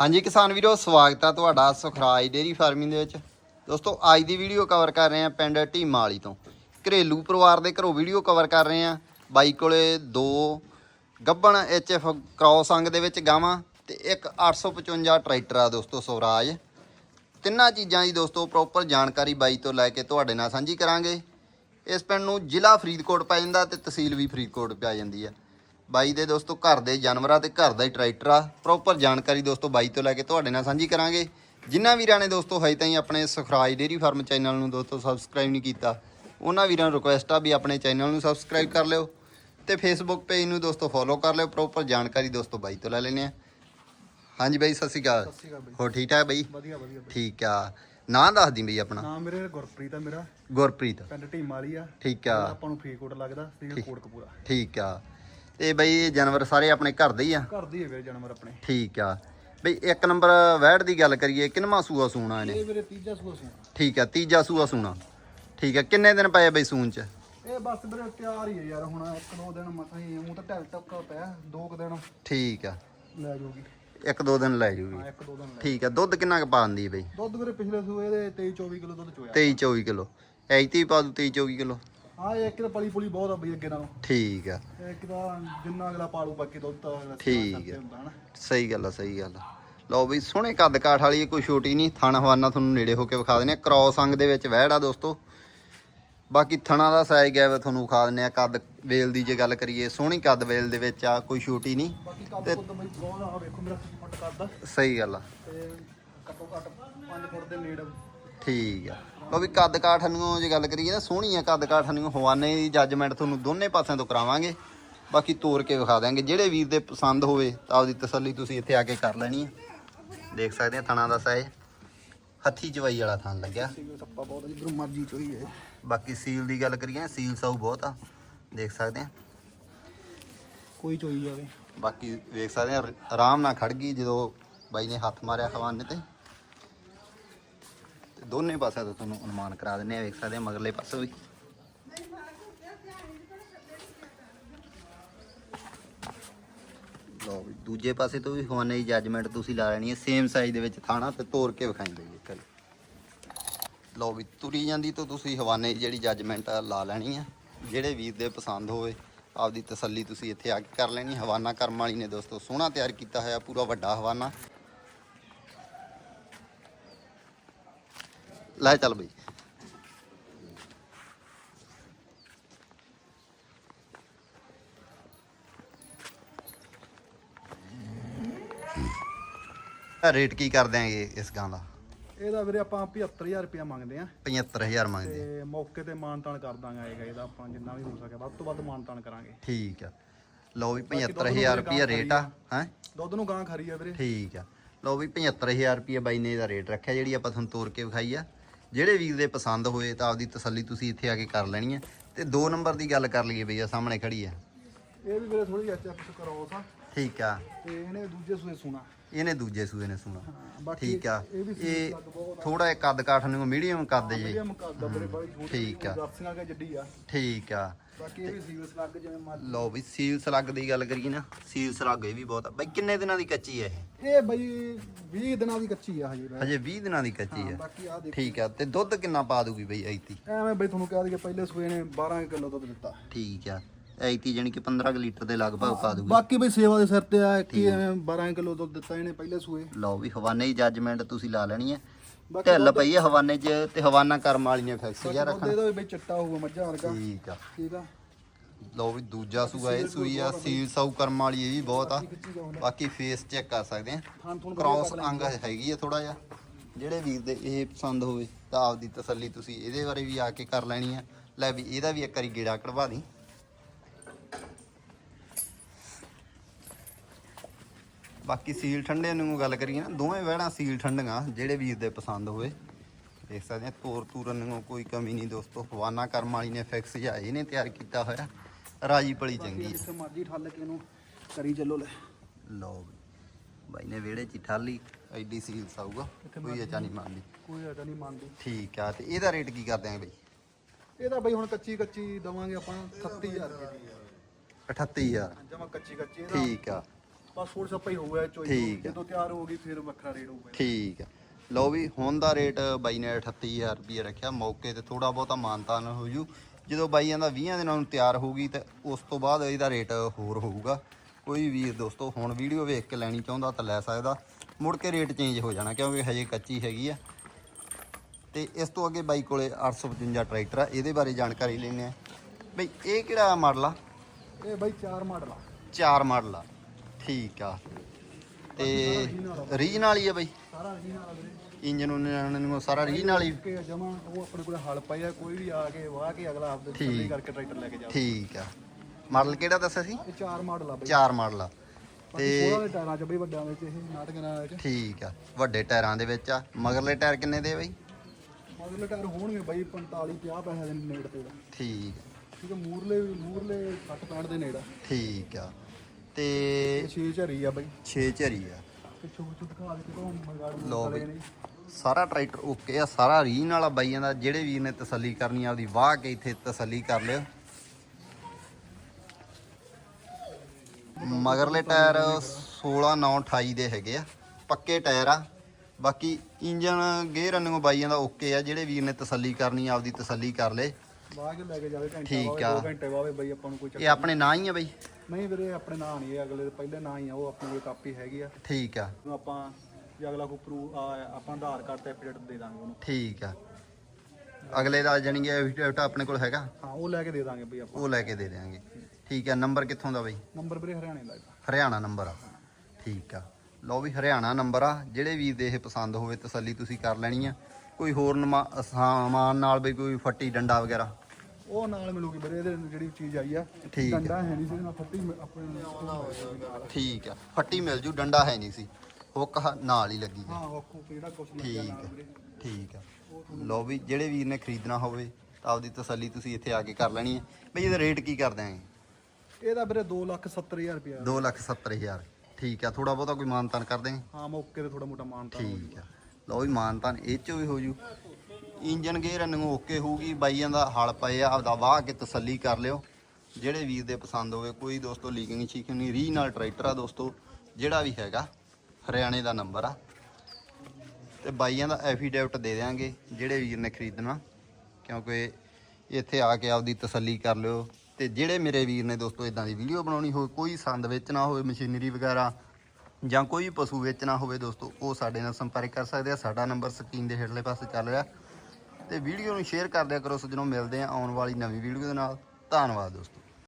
ਹਾਂਜੀ ਕਿਸਾਨ ਵੀਰੋ, ਸਵਾਗਤ ਆ ਤੁਹਾਡਾ ਸੁਖਰਾਜ ਡੇਰੀ ਫਾਰਮਿੰਗ ਦੇ ਵਿੱਚ। ਦੋਸਤੋ, ਅੱਜ ਦੀ ਵੀਡੀਓ ਕਵਰ ਕਰ ਰਹੇ ਹਾਂ ਪਿੰਡ ਢੀਮਾ ਵਾਲੀ ਤੋਂ। ਘਰੇਲੂ ਪਰਿਵਾਰ ਦੇ ਘਰੋਂ ਵੀਡੀਓ ਕਵਰ ਕਰ ਰਹੇ ਹਾਂ ਬਾਈ ਕੋਲੇ ਦੋ ਗੱਬਣ ਐਚਐਫ ਕ੍ਰਾਸ ਅੰਗ ਦੇ ਵਿੱਚ ਗਾਵਾਂ ਤੇ ਇੱਕ 855 ਟਰੈਕਟਰ ਆ ਦੋਸਤੋ ਸਵਰਾਜ ਤਿੰਨਾਂ ਚੀਜ਼ਾਂ ਦੀ ਦੋਸਤੋ ਪ੍ਰੋਪਰ ਜਾਣਕਾਰੀ ਬਾਈ ਤੋਂ ਲੈ ਕੇ ਤੁਹਾਡੇ ਨਾਲ ਸਾਂਝੀ ਕਰਾਂਗੇ। ਇਸ ਪਿੰਡ ਨੂੰ ਜ਼ਿਲ੍ਹਾ ਫਰੀਦਕੋਟ ਪੈ ਜਾਂਦਾ ਤੇ ਤਹਿਸੀਲ ਵੀ ਫਰੀਦਕੋਟ ਪੈ ਜਾਂਦੀ ਆ। ਬਾਈ ਦੇ ਦੋਸਤੋ ਘਰ ਦੇ ਜਾਨਵਰਾਂ ਤੇ ਘਰ ਦਾ ਹੀ ਟਰੈਕਟਰ ਆ। ਪ੍ਰੋਪਰ ਜਾਣਕਾਰੀ ਦੋਸਤੋ ਬਾਈ ਤੋਂ ਲੈ ਕੇ ਤੁਹਾਡੇ ਨਾਲ ਸਾਂਝੀ ਕਰਾਂਗੇ। ਜਿਨ੍ਹਾਂ ਵੀਰਾਂ ਨੇ ਦੋਸਤੋ ਹਜੇ ਤਾਈਂ ਆਪਣੇ ਸੁਖਰਾਜ ਡੇਰੀ ਫਾਰਮ ਚੈਨਲ ਨੂੰ ਦੋਸਤੋ ਸਬਸਕ੍ਰਾਈਬ ਨਹੀਂ ਕੀਤਾ ਉਹਨਾਂ ਵੀਰਾਂ ਨੂੰ ਰਿਕੁਐਸਟ ਆ ਵੀ ਆਪਣੇ ਚੈਨਲ ਨੂੰ ਸਬਸਕ੍ਰਾਈਬ ਕਰ ਲਿਓ ਤੇ ਫੇਸਬੁੱਕ ਪੇਜ ਨੂੰ ਦੋਸਤੋ ਫੋਲੋ ਕਰ ਲਿਓ। ਪ੍ਰੋਪਰ ਜਾਣਕਾਰੀ ਦੋਸਤੋ ਬਾਈ ਤੋਂ ਲੈ ਲੈਣੇ ਆ। ਹਾਂਜੀ ਬਾਈ ਸਤਿ ਸ਼੍ਰੀ ਅਕਾਲ। ਹੋ ਠੀਕ ਠਾਕ ਬਾਈ? ਵਧੀਆ ਠੀਕ ਆ। ਨਾਂ ਦੱਸ ਦੀ ਬਈ ਆਪਣਾ। ਨਾਮ ਮੇਰੇ ਗੁਰਪ੍ਰੀਤ ਆ ਮੇਰਾ। ਗੁਰਪ੍ਰੀਤ। ਪਿੰਡ ਢੀਮ ਵਾਲੀ ਆ। ਠੀਕ ਆ। ਆਪਾਂ ਨੂੰ ਫਰੀਦਕੋਟ ਲੱਗਦਾ ਫਰੀਦਕੋਟ ਕੋਟਕਪੂਰਾ। ਠੀਕ ਆ। ਤੇ ਬਈ ਇਹ ਜਾਨਵਰ ਸਾਰੇ ਆਪਣੇ ਘਰ ਦੇ ਹੀ ਆ? ਘਰ ਦੀ ਹੈ ਵੀਰੇ ਜਾਨਵਰ ਆਪਣੇ। ਠੀਕ ਆ। ਬਈ ਇੱਕ ਨੰਬਰ ਵੈੜ ਦੀ ਗੱਲ ਕਰੀਏ ਕਿੰਨਵਾਂ ਸੂਆ ਸੂਣਾ ਇਹਨੇ? ਇਹ ਵੀਰੇ ਤੀਜਾ ਸੂਆ ਸੂਆ ਠੀਕ ਆ ਤੀਜਾ ਸੂਆ ਸੂਣਾ। ਠੀਕ ਆ ਕਿੰਨੇ ਦਿਨ ਪਏ ਬਈ ਸੂਣ ਚ? ਇਹ ਬਸ ਵੀਰੇ ਤਿਆਰ ਹੀ ਹੈ ਯਾਰ ਹੁਣ ਇੱਕ ਦੋ ਦਿਨ ਮਸਾਂ ਹੀ ਮੂੰਹ ਤਾਂ ਢਲ ਟੱਕਾ ਪਿਆ ਦੋ ਕੁ ਦਿਨ। ਠੀਕ ਆ। ਲੈ ਜਾਊਗੀ। ਇੱਕ ਦੋ ਦਿਨ ਲੈ ਜੂਗੀ ਹਾਂ ਇੱਕ ਦੋ ਦਿਨ ਲੈ ਠੀਕ ਆ ਦੁੱਧ ਕਿੰਨਾ ਕੁ ਪਾਉਂਦੀ ਹੈ ਬਈ? ਦੁੱਧ ਵੀਰੇ ਪਿਛਲੇ ਸੂਏ ਦੇ 23 24 ਕਿਲੋ ਦੁੱਧ ਚੋਇਆ। 23 24 ਕਿਲੋ। ਐਤੀ ਪਾ ਦੂ 23 24 ਕਿਲੋ। ਹਾਂ ਇੱਕ ਤਾਂ ਪਲੀ ਪੁਲੀ ਬਹੁਤ ਆ ਬਈ ਅੱਗੇ ਨਾਲੋਂ। ਠੀਕ ਆ। ਇੱਕ ਤਾਂ ਜਿੰਨਾ ਅਗਲਾ ਪਾਲੂ ਬਾਕੀ ਦੁੱਧ ਤਾਂ ਅਗਲਾ ਠੀਕ ਕਰਕੇ ਹੈ। ਹੁੰਦਾ ਹਨਾ। ਸਹੀ ਗੱਲ ਆ ਸਹੀ ਗੱਲ ਆ। ਲਓ ਬਈ ਸੋਹਣੇ ਕੱਦ ਕਾਠ ਵਾਲੀ ਇਹ ਕੋਈ ਛੋਟੀ ਨਹੀਂ ਥਣ ਹਵਾਨਾ ਤੁਹਾਨੂੰ ਨੇੜੇ ਹੋ ਕੇ ਵਿਖਾ ਦਿੰਦੇ ਆ ਕ੍ਰਾਸ ਅੰਗ ਦੇ ਵਿੱਚ ਵਹਿੜ ਆ ਦੋਸਤੋ। ਬਾਕੀ ਥਣਾ ਦਾ ਸਾਈਜ਼ ਵਾ ਤੁਹਾਨੂੰ ਵਿਖਾ ਦਿੰਦੇ ਆ ਕੱਦ ਵੇਲ ਦੀ ਜੇ ਗੱਲ ਕਰੀਏ। ਸੋਹਣੀ ਕੱਦ ਵੇਲ ਦੇ ਵਿੱਚ ਆ ਕੋਈ ਛੋਟੀ ਨਹੀਂ। ਬਾਕੀ ਕੱਦ ਕੁੱਦ ਬਈ ਬਹੁਤ ਆ ਵੇਖੋ ਮੇਰਾ 30 ਫੁੱਟ ਕੱਦ। ਸਹੀ ਗੱਲ ਆ। ਤੇ ਘੱਟੋ ਘੱਟ 5 ਫੁੱਟ ਦੇ ਨੇੜੇ। ਠੀਕ ਆ। ਲਓ ਵੀ ਕੱਦ ਕਾਠ ਨੂੰ ਜੇ ਗੱਲ ਕਰੀਏ ਨਾ ਸੋਹਣੀ ਆ ਕੱਦ ਕਾਠ ਨੂੰ ਹਵਾਨੇ ਦੀ ਜੱਜਮੈਂਟ ਤੁਹਾਨੂੰ ਦੋਨੇ ਪਾਸਿਆਂ ਤੋਂ ਕਰਾਵਾਂਗੇ। ਬਾਕੀ ਤੋੜ ਕੇ ਵਿਖਾ ਦਾਂਗੇ ਜਿਹੜੇ ਵੀਰ ਦੇ ਪਸੰਦ ਹੋਵੇ ਤਾਂ ਆਪਦੀ ਤਸੱਲੀ ਤੁਸੀਂ ਇੱਥੇ ਆ ਕੇ ਕਰ ਲੈਣੀ ਹੈ ਦੇਖ ਸਕਦੇ ਆ ਥਣਾ ਦਾ ਸਾਈਜ਼ ਹੱਥੀ ਚਵਾਈ ਵਾਲਾ ਥਣ ਲੱਗਿਆ। ਬਾਕੀ ਸੀਲ ਦੀ ਗੱਲ ਕਰੀਏ ਸੀਲ ਸਾਊ ਬਹੁਤ ਆ। ਦੇਖ ਸਕਦੇ ਆ। ਕੋਈ ਚੋਈ ਜਾਵੇ। ਬਾਕੀ ਵੇਖ ਸਕਦੇ ਆ ਆਰਾਮ ਨਾਲ ਖੜ ਗਈ ਜਦੋਂ ਬਾਈ ਨੇ ਹੱਥ ਮਾਰਿਆ ਹਵਾਨੇ ਤੇ। ਤੇ ਦੋਨੇ ਪਾਸਿਆਂ ਤੋਂ ਤੁਹਾਨੂੰ ਅਨੁਮਾਨ ਕਰਾ ਦਿੰਨੇ ਆ ਵੇਖ ਸਕਦੇ ਆ ਮਗਰਲੇ ਪਾਸੇ ਵੀ। ਲਓ ਵੀ, ਦੂਜੇ ਪਾਸੇ ਤੋਂ ਵੀ ਹਵਾਨੇ ਦੀ ਜੱਜਮੈਂਟ ਤੁਸੀਂ ਲਾ ਲੈਣੀ ਹੈ ਸੇਮ ਸਾਈਜ਼ ਦੇ ਵਿੱਚ ਥਾਣਾ ਤੇ ਤੋੜ ਕੇ ਵਿਖਾਈਂਦੇ ਜੀ ਕੱਲ ਲਓ ਵੀ, ਤੁਰੀ ਜਾਂਦੀ ਤੋਂ ਤੁਸੀਂ ਹਵਾਨੇ ਦੀ ਜਿਹੜੀ ਜੱਜਮੈਂਟ ਆ ਲਾ ਲੈਣੀ ਆ, ਜਿਹੜੇ ਵੀਰ ਦੇ ਪਸੰਦ ਹੋਵੇ, ਆਪਦੀ ਤਸੱਲੀ ਤੁਸੀਂ ਇੱਥੇ ਆ ਕੇ ਕਰ ਲੈਣੀ, ਹਵਾਨਾ ਕਰਮ ਵਾਲੀ ਨੇ ਦੋਸਤੋ ਸੋਹਣਾ ਤਿਆਰ ਕੀਤਾ ਹੋਇਆ, ਪੂਰਾ ਵੱਡਾ ਹਵਾਨਾ। ਲੈ ਚੱਲ ਬਈ। ਰੇਟ ਕੀ ਕਰ ਦਿਆਂਗੇ ਇਸ ਗਾਂ ਦਾ? ਇਹਦਾ ਵੀਰੇ ਆਪਾਂ 75000 ਰੁਪਇਆ ਮੰਗਦੇ ਆ 75000 ਮੰਗਦੇ ਤੇ ਮੌਕੇ ਤੇ ਮਾਨਤਾਨ ਕਰ ਦਾਂਗੇ ਆਏਗਾ ਇਹਦਾ ਆਪਾਂ ਜਿੰਨਾ ਵੀ ਹੋ ਸਕੇ ਵੱਧ ਤੋਂ ਵੱਧ ਮਾਨਤਾਨ ਕਰਾਂਗੇ। ਠੀਕ ਆ। ਲਓ ਵੀ ਬਾਕੀ ਦੁੱਧ 75000 ਨੂੰ ਰੁਪਿਆ ਰੇਟ ਆ ਹੈ? ਦੁੱਧ ਨੂੰ ਗਾਂ ਖਰੀ ਆ ਵੀਰੇ। ਠੀਕ ਆ। ਲਓ ਵੀ 75000 ਰੁਪਏ ਬਾਈ ਨੇ ਇਹਦਾ ਰੇਟ ਰੱਖਿਆ ਜਿਹੜੀ ਆਪਾਂ ਤੁਹਾਨੂੰ ਤੋੜ ਕੇ ਵਿਖਾਈ ਆ। ਜਿਹੜੇ ਵੀਰ ਦੇ ਪਸੰਦ ਹੋਏ ਤਾਂ ਆਪਦੀ ਤਸੱਲੀ ਤੁਸੀਂ ਇੱਥੇ ਆ ਕੇ ਕਰ ਲੈਣੀ ਹੈ ਤੇ 2 ਨੰਬਰ ਦੀ ਗੱਲ ਕਰ ਲਈਏ ਬਈ ਆ ਸਾਹਮਣੇ ਖੜੀ ਆ ਇਹ ਵੀ ਵੀਰੇ ਥੋੜੀ ਐਚਐਫ ਕਰੋਸ ਆ ਠੀਕ ਆ। ਤੇ ਇਹਨੇ ਦੂਜੇ ਸੂਏ ਸੁਣਾ। ਇਹਨੇ ਦੂਜੇ ਸੂਏ ਨੇ ਸੁਣਾ। ਹਾਂ ਠੀਕ ਆ। ਇਹ ਥੋੜਾ ਜਿਹਾ ਕੱਦ ਕਾਠ ਨੂੰ ਮੀਡੀਅਮ ਕੱਦ ਜੇ ਬੜੀ ਛੋਟੀ ਠੀਕ ਜੱਡੀ ਆ। ਠੀਕ ਆ। ਬਾਕੀ ਇਹ ਵੀ ਜਿਵੇਂ ਲਓ ਸੀਲ ਸਲੱਗ ਦੀ ਗੱਲ ਕਰੀਏ ਨਾ ਸੀਲ ਸਲੱਗ ਇਹ ਵੀ ਬਹੁਤ ਆ। ਬਾਈ ਕਿੰਨੇ ਦਿਨਾਂ ਦੀ ਕੱਚੀ ਹੈ ਇਹ? ਇਹ ਬਈ 20 ਦਿਨਾਂ ਦੀ ਕੱਚੀ ਆ ਹਜੇ ਹਜੇ 20 ਦਿਨਾਂ ਦੀ ਕੱਚੀ ਹਾਂ ਹੈ ਬਾਕੀ ਆ ਦੇਖ। ਠੀਕ ਆ ਤੇ ਦੁੱਧ ਕਿੰਨਾ ਪਾ ਦੂਗੀ ਬਈ ਐਤੀ ਐਵੇਂ ਬਈ ਤੁਹਾਨੂੰ ਕਹਿ ਦਈਏ ਪਹਿਲੇ ਸੂਏ ਨੇ 12 ਕਿਲੋ ਦੁੱਧ ਦਿੱਤਾ। ਠੀਕ ਆ ਐਤੀ ਜਾਨੀ ਕਿ 15 ਕੁ ਲੀਟਰ ਦੇ ਲਗਭਗ ਪਾ ਦੂਗੀ। ਬਾਕੀ ਬਈ ਸੇਵਾ ਦੇ ਸਿਰ ਤੇ ਆ ਕਿ ਐਵੇਂ 12 ਕਿਲੋ ਦੁੱਧ ਦਿੱਤਾ ਇਹਨੇ ਪਹਿਲੇ ਸੂਏ। ਲਓ ਵੀ ਹਵਾਨੇ ਦੀ ਜੱਜਮੈਂਟ ਤੁਸੀਂ ਲਾ ਲੈਣੀ ਹੈ ਢਿੱਲ ਪਈ ਹੈ ਹਵਾਨੇ 'ਚ ਤੇ ਹਵਾਨਾ ਕਰਮ ਵਾਲੀ ਨੇ ਫਿਕਸ ਜਿਹਾ ਰੱਖਣਾ। ਇਹਦਾ ਵੀ ਬਈ ਚਿੱਟਾ ਹੋਊਗਾ ਮੱਝਾਂ ਵਰਗਾ। ਠੀਕ ਆ। ਠੀਕ ਆ। ਲਓ ਵੀ ਦੂਜਾ ਸੂਆ ਇਹ ਸੂਈ ਆ ਸੀਲ ਸਾਊ ਕਰਮ ਵਾਲੀ ਇਹ ਵੀ ਬਹੁਤ ਆ। ਬਾਕੀ ਫੇਸ ਚੈੱਕ ਕਰ ਸਕਦੇ ਆ। ਕ੍ਰਾਸ ਅੰਗ ਹੈਗੀ ਆ ਥੋੜਾ ਜਿਹਾ। ਜਿਹੜੇ ਵੀਰ ਦੇ ਇਹ ਪਸੰਦ ਹੋਵੇ ਤਾਂ ਆਪਦੀ ਤਸੱਲੀ ਤੁਸੀਂ ਇਹਦੇ ਬਾਰੇ ਵੀ ਆ ਕੇ ਕਰ ਲੈਣੀ ਆ। ਲੈ ਵੀ ਇਹਦਾ ਵੀ ਇੱਕ ਵਾਰੀ ਗੇੜਾ ਕਢਵਾ ਦੀ। ਬਾਕੀ ਸੀਲ ਠੰਡੇ ਨੂੰ ਗੱਲ ਕਰੀਏ ਨਾ ਦੋਵੇਂ ਵਹਿੜਾਂ ਸੀਲ ਠੰਡੀਆਂ ਜਿਹੜੇ ਵੀਰ ਦੇ ਪਸੰਦ ਹੋਵੇ ਦੇਖ ਸਕਦੇ ਆ ਤੋਰ ਤੂਰਨ ਨੂੰ ਕੋਈ ਕਮੀ ਨਹੀਂ ਦੋਸਤੋ। ਹਵਾਨਾ ਕਰਮ ਵਾਲੀ ਨੇ ਫਿਕਸ ਜਿਹਾ ਇਹਨੇ ਤਿਆਰ ਕੀਤਾ ਹੋਇਆ। ਰਾਜੀ ਪਲੀ ਚੰਗੀ ਹੈ ਜਿੱਥੇ ਮਰਜ਼ੀ ਠੱਲ ਕੇ ਇਹਨੂੰ ਕਰੀ ਚੱਲੋ ਲੈ। ਲਓ ਬਈ ਨੇ ਵਿਹੜੇ ਚ ਠਾਲੀ ਐਡੀ ਸੀਲ ਸਾਊਗਾ ਕੋਈ ਅਚਾ ਨਹੀਂ ਮੰਨਦੀ। ਕੋਈ ਅਜਾ ਨਹੀਂ ਮੰਨਦੀ। ਠੀਕ ਆ ਤੇ ਇਹਦਾ ਰੇਟ ਕੀ ਕਰਦੇ ਆਂ ਬਈ? ਇਹਦਾ ਬਈ ਹੁਣ ਕੱਚੀ ਕੱਚੀ ਦਵਾਂਗੇ ਆਪਾਂ 38000 ਰੁਪਏ। ਦੀ 38000 ਜਮਾ ਕੱਚੀ ਕੱਚੀ ਇਹਦਾ ਠੀਕ ਆ। ਬਸ ਛੋੜ ਛੱਪਾ ਹੀ ਹੋਊਗਾ ਇਹ ਚੋਈ ਠੀਕ ਹੈ। ਜਦੋਂ ਤਿਆਰ ਹੋ ਗਈ ਫਿਰ ਵੱਖਰਾ ਰੇਟ ਹੋਊਗਾ। ਠੀਕ ਹੈ ਲਓ ਵੀ ਹੁਣ ਦਾ ਰੇਟ ਬਾਈ ਨੇ 38000 ਰੁਪਏ ਰੱਖਿਆ ਮੌਕੇ ਤੇ ਥੋੜਾ ਬਹੁਤਾ ਮਾਨਤਾਨ ਹੋ ਜੂ। ਜਦੋਂ ਬਾਈਆਂ ਦਾ 20 ਦਿਨਾਂ ਨੂੰ ਤਿਆਰ ਹੋਊਗੀ ਤੇ ਉਸ ਤੋਂ ਬਾਅਦ ਇਹਦਾ ਰੇਟ ਹੋਰ ਹੋਊਗਾ। ਕੋਈ ਵੀਰ ਦੋਸਤੋ ਹੁਣ ਵੀਡੀਓ ਵੇਖ ਕੇ ਲੈਣੀ ਚਾਹੁੰਦਾ ਤਾਂ ਲੈ ਸਕਦਾ। ਮੁੜ ਕੇ ਰੇਟ ਚੇਂਜ ਹੋ ਜਾਣਾ ਕਿਉਂਕਿ ਹਜੇ ਕੱਚੀ ਹੈਗੀ ਆ। ਤੇ ਇਸ ਤੋਂ ਅੱਗੇ ਬਾਈ ਕੋਲੇ 855 ਟਰੈਕਟਰ ਆ ਇਹਦੇ ਬਾਰੇ ਜਾਣਕਾਰੀ ਲੈਣੇ ਆ। ਬਈ ਇਹ ਕਿਹੜਾ ਮਾਡਲ ਆ? ਇਹ ਬਾਈ ਚਾਰ ਮਾਡਲ ਆ। ਚਾਰ ਮਾਡਲ ਆ। ਠੀਕ ਆ। ਤੇ ਰੀਜਨ ਵਾਲੀ ਆ ਬਈ। ਸਾਰਾ ਨਾਲ ਵੀਰੇ ਇੰਜਨ ਉਹਨਾਂ ਨੂੰ ਸਾਰਾ ਰੀਜਨ ਵਾਲੀ। ਕਿ ਜਮਾ ਉਹ ਆਪਣੇ ਕੋਲ ਹਲ ਪਈ ਆ ਕੋਈ ਵੀ ਆ ਕੇ ਵਾਹ ਕੇ ਅਗਲਾ ਆਪਦੇ ਠੀਕ। ਥੱਲੇ ਕਰਕੇ ਟਰੈਕਟਰ ਲੈ ਕੇ ਜਾਵੇ ਠੀਕ ਆ। ਮਾਡਲ ਕਿਹੜਾ ਦੱਸਿਆ ਸੀ? ਇਹ ਚਾਰ ਮਾਡਲ ਆ ਬਾਈ। ਚਾਰ ਮਾਡਲ ਆ। ਤੇ ਤੇ 16 ਦੇ ਟਾਇਰਾਂ ਚ ਬਈ ਵੱਡਿਆਂ ਵਿੱਚ ਇਹ ਨਾਟਕਾਂ ਵਿੱਚ। ਠੀਕ ਆ। ਵੱਡੇ ਟਾਇਰਾਂ ਦੇ ਵਿੱਚ ਆ। ਮਗਰਲੇ ਟਾਇਰ ਕਿੰਨੇ ਦੇ ਬਈ? ਮਗਰਲੇ ਟਾਇਰ ਹੋਣਗੇ ਬਾਈ 45 50 ਪੈਸੇ ਦੇ ਨੇੜ ਤੇ ਠੀਕ। ਠੀਕ ਹੈ ਮੂਰਲੇ ਮੂਰਲੇ 60 65 ਦੇ ਨੇੜ। ਠੀਕ ਆ। ਤੇ ਇਹ 6 ਝਰੀ ਆ ਬਾਈ। 6 ਝਰੀ ਆ। ਪਿੱਛੋਂ ਦੇ ਮਗਾੜ ਮਗਾੜੇ ਬਈ। ਸਾਰਾ ਟਰੈਕਟਰ ਓਕੇ ਆ ਸਾਰਾ ਰੀਨ ਵਾਲਾ ਬਾਈਆਂ ਦਾ ਜਿਹੜੇ ਵੀਰ ਨੇ ਤਸੱਲੀ ਕਰਨੀ ਆ ਆਪਦੀ ਵਾਹ ਕੇ ਇੱਥੇ ਤਸੱਲੀ ਕਰ ਲਿਓ। ਮਗਰਲੇ ਟਾਇਰ 16 9 28 ਦੇ ਹੈਗੇ ਆ ਪੱਕੇ ਟਾਇਰ ਆ। ਬਾਕੀ ਇੰਜਨ ਗੇਅਰ ਰਨਿੰਗ ਬਾਈਆਂ ਦਾ ਓਕੇ ਆ ਜਿਹੜੇ ਵੀਰ ਨੇ ਤਸੱਲੀ ਕਰਨੀ ਆਪਦੀ ਤਸੱਲੀ ਕਰ ਲੇ ਵਾਹ ਕੇ ਲੈ ਕੇ ਜਾਵੇ ਘੰਟਾ ਆ। 2 ਘੰਟੇ ਬਾਈ ਆਪਾਂ ਨੂੰ ਕੋਈ ਇਹ ਆਪਣੇ ਨਾਂ ਹੀ ਆ ਬਈ। ਨਹੀਂ ਵੀਰੇ ਆਪਣੇ ਨਾਂ ਨਹੀਂ ਇਹ ਅਗਲੇ ਦੇ ਪਹਿਲੇ ਨਾਂ ਹੀ ਆ ਉਹ ਆਪਣੀ ਕੋਲ ਕਾਪੀ ਹੈਗੀ ਆ। ਠੀਕ ਆ। ਉਹਨੂੰ ਆਪਾਂ ਜੇ ਅਗਲਾ ਕੋਈ ਪ੍ਰੂਫ ਆਪਾਂ ਆਧਾਰ ਕਾਰਡ ਤੇ ਐਫੀਡੇਵਿਟ ਦੇ ਦਾਂਗੇ ਉਹਨੂੰ। ਠੀਕ ਆ। ਅਗਲੇ ਦਾ ਕਿ ਐਫੀਡੇਵਿਟ ਆਪਣੇ ਕੋਲ ਹੈਗਾ? ਹਾਂ ਉਹ ਲੈ ਕੇ ਦੇ ਦਾਂਗੇ ਬਈ ਆਪਾਂ। ਉਹ ਲੈ ਕੇ ਦੇ ਦੇਵਾਂਗੇ ਠੀਕ ਆ ਨੰਬਰ ਕਿੱਥੋਂ ਦਾ ਬਈ? ਨੰਬਰ ਵੀਰੇ ਹਰਿਆਣੇ ਦਾ। ਹਰਿਆਣਾ ਨੰਬਰ ਆ। ਠੀਕ ਆ। ਲਓ ਵੀ ਹਰਿਆਣਾ ਨੰਬਰ ਆ। ਜਿਹੜੇ ਵੀਰ ਦੇ ਇਹ ਪਸੰਦ ਹੋਵੇ ਤਸੱਲੀ ਤੁਸੀਂ ਕਰ ਲੈਣੀ ਆ। ਕੋਈ ਹੋਰ ਨਮਾ- ਸਾਮਾਨ ਨਾਲ ਵੀ ਕੋਈ ਫੱਟੀ ਡੰਡਾ ਵਗੈਰਾ? ਉਹ ਨਾਲ ਮਿਲੂਗੀ ਵੀਰੇ ਇਹਦੇ ਜਿਹੜੀ ਚੀਜ਼ ਆਈ ਆ ਠੀਕ ਆ। ਡੰਡਾ ਹੈ ਨਹੀਂ ਸੀ ਨਾਲ ਫੱਟੀ ਮ- ਆਪਣੇ ਨਾਲ ਠੀਕ ਆ ਫੱਟੀ ਮਿਲ ਜੂ ਡੰਡਾ ਹੈ ਨਹੀਂ ਸੀ। ਹੁੱਕ ਹ- ਨਾਲ ਹੀ ਲੱਗੀ ਹਾਂ ਉਹ ਜਿਹੜਾ ਕੁਛ ਲੱਗਿਆ ਠੀਕ ਨਾਲ ਆ ਵੀਰੇ। ਠੀਕ ਆ। ਲਓ ਵੀ ਜਿਹੜੇ ਵੀਰ ਨੇ ਖਰੀਦਣਾ ਹੋਵੇ ਤਾਂ ਆਪਦੀ ਤਸੱਲੀ ਤੁਸੀਂ ਇੱਥੇ ਆ ਕੇ ਕਰ ਲੈਣੀ ਹੈ ਬਈ ਇਹਦਾ ਰੇਟ ਕੀ ਕਰ ਦਿਆਂਗੇ ਇਹਦਾ ਵੀਰੇ 270000 ਰੁਪਇਆ। 270000 ਠੀਕ ਆ ਥੋੜਾ ਬਹੁਤਾ ਕੋਈ ਮਾਨਤਾਨ ਕਰ ਦੇਂਗੇ ਹਾਂ ਮੌਕੇ ਤੇ ਥੋੜਾ ਮੋਟਾ ਮਾਨਤਾ ਠੀਕ ਆ। ਲਓ ਵੀ ਮਾਨਤਾਨ ਇਹ ਚੋਂ ਵੀ ਹੋ ਜੂ। ਇੰਜਨ ਗੇਅਰ ਨੂੰ ਓਕੇ ਹੋਊਗੀ, ਬਾਈਆਂ ਦਾ ਹਲ ਪਏ ਆ, ਆਪਦਾ ਵਾਹ ਕੇ ਤਸੱਲੀ ਕਰ ਲਿਓ। ਜਿਹੜੇ ਵੀਰ ਦੇ ਪਸੰਦ ਹੋਵੇ, ਕੋਈ ਦੋਸਤੋ ਲੀਕਿੰਗ ਛੀਕਿੰਗ ਨਹੀਂ ਰੀ ਨਾਲ ਟਰੈਕਟਰ ਆ ਦੋਸਤੋ, ਜਿਹੜਾ ਵੀ ਹੈਗਾ, ਹਰਿਆਣੇ ਦਾ ਨੰਬਰ ਆ। ਤੇ ਬਾਈਆਂ ਦਾ ਐਫੀਡੇਵਿਟ ਦੇ ਦੇਾਂਗੇ ਜਿਹੜੇ ਵੀਰ ਨੇ ਖਰੀਦਣਾ। ਕਿਉਂਕਿ ਇੱਥੇ ਆ ਕੇ ਆਪਦੀ ਤਸੱਲੀ ਕਰ ਲਿਓ। ਤੇ ਜਿਹੜੇ ਮੇਰੇ ਵੀਰ ਨੇ ਦੋਸਤੋ ਇਦਾਂ ਦੀ ਵੀਡੀਓ ਬਣਾਉਣੀ ਹੋਵੇ, ਕੋਈ ਸੰਦ ਵੇਚਣਾ ਹੋਵੇ ਮਸ਼ੀਨਰੀ ਵਗੈਰਾ, ਜਾਂ ਕੋਈ ਪਸ਼ੂ ਵੇਚਣਾ ਹੋਵੇ ਦੋਸਤੋ, ਉਹ ਸਾਡੇ ਨਾਲ ਸੰਪਰਕ ਕਰ ਸਕਦੇ ਆ। ਸਾਡਾ ਨੰਬਰ ਸਕਰੀਨ ਦੇ ਹੇਠਲੇ ਪਾਸੇ ਚੱਲ ਰਿਹਾ। ਤੇ ਵੀਡੀਓ ਨੂੰ ਸ਼ੇਅਰ ਕਰ ਦਿਆ ਕਰੋ ਸੱਜਣੋ ਮਿਲਦੇ ਆ ਆਉਣ ਵਾਲੀ ਨਵੀਂ ਵੀਡੀਓ ਦੇ ਨਾਲ। ਧੰਨਵਾਦ ਦੋਸਤੋ।